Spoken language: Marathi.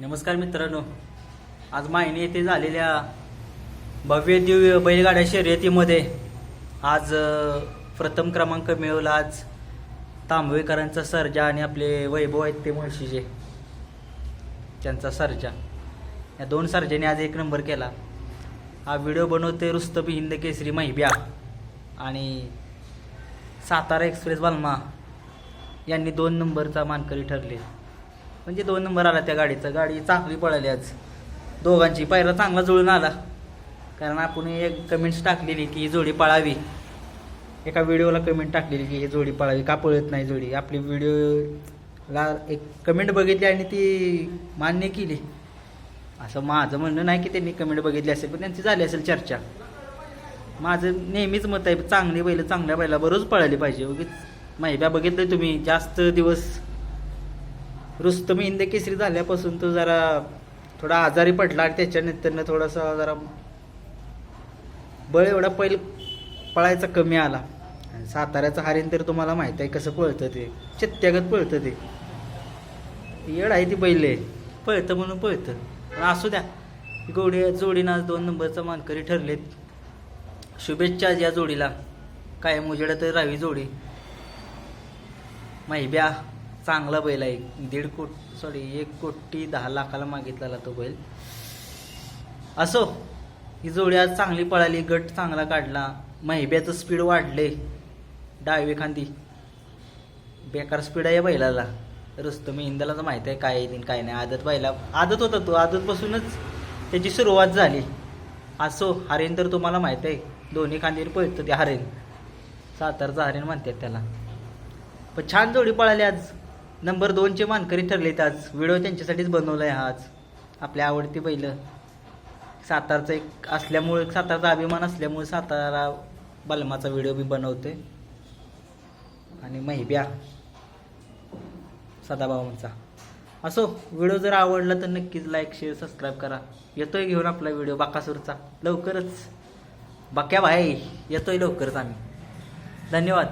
नमस्कार मित्रांनो. आज मायने येथे झालेल्या भव्य दिव्य बैलगाड्या शर्यतीमध्ये आज प्रथम क्रमांक मिळवला आज तांबवेकरांचा सर्जा आणि आपले वैभव आहेत ते मुळशीचे त्यांचा सर्जा. या दोन सर्जाने आज एक नंबर केला. हा व्हिडिओ बनवते रुस्तबी हिंद केसरी महिब्या आणि सातारा एक्सप्रेस बालमा यांनी दोन नंबरचा मानकरी ठरले. म्हणजे दोन नंबर आला त्या गाडीचा. गाडी चांगली पळाली आज. दोघांची पायरा चांगला जुळून आला. कारण आपण एक कमेंट्स टाकलेली की ही जोडी पळावी. एका व्हिडिओला कमेंट टाकलेली की ही जोडी पळावी. का पळत नाही जोडी? आपली व्हिडिओला एक कमेंट बघितली आणि ती मान्य केली. असं माझं म्हणणं नाही की त्यांनी कमेंट बघितली असेल पण त्यांची झाली असेल चर्चा. माझं नेहमीच मत आहे चांगली बैल चांगल्या बैलाबरोबरच पळाली पाहिजे. उगीच माहिती बघितलं तुम्ही जास्त दिवस रुस्तम इंदे केसरी झाल्यापासून तो जरा थोडा आजारी पडला आणि त्याच्यानंतरनं थोडासा जरा बळ एवढा पहिल पळायचा कमी आला. आणि साताऱ्याचं हरिण तर तुम्हाला माहीत आहे कसं पळतं ते. चित्त्यागत पळतं ते. येड आहे ती बैल. पळतं म्हणून पळतं. पण असू द्या. गोडी जोडीनं आज दोन नंबरचा मानकरी ठरलेत. शुभेच्छा आज या जोडीला. कायम उजेडात राहावी जोडी. महिब्या चांगला बैल आहे. दीड कोट सॉरी एक कोटी दहा लाखाला मागितलेला तो बैल. असो ही जोडी आज चांगली पळाली गट चांगला काढला महिब्याचं स्पीड वाढले. डावी खांदी. बेकार स्पीड आहे बैलाला. रुस्तम इंदाला तर माहिती आहे काय आहे काय नाही. आदत बैला आदत होता तो. आदतपासूनच त्याची सुरुवात झाली. असो हरेन तर तुम्हाला माहीत आहे. दोन्ही खांदीवर पळतं ते हरेन. सातारचं हरेन म्हणतात त्याला. पण छान जोडी पळाली आज. नंबर दोनचे मानकरी ठरलेत आज. व्हिडिओ त्यांच्यासाठीच बनवला आहे आज. आपल्या आवडती पहिलं. सातारचं एक असल्यामुळे सातारचा अभिमान असल्यामुळे सातारा बलमाचा व्हिडिओ बी बनवते आणि महिब्या. सदाभावांचा असो व्हिडिओ जर आवडला तर नक्कीच लाईक शेअर सबस्क्राईब करा. येतोय घेऊन आपला व्हिडिओ बाकासूरचा. लवकरच. बाक्या भाई येतोय लवकरच आम्ही. धन्यवाद.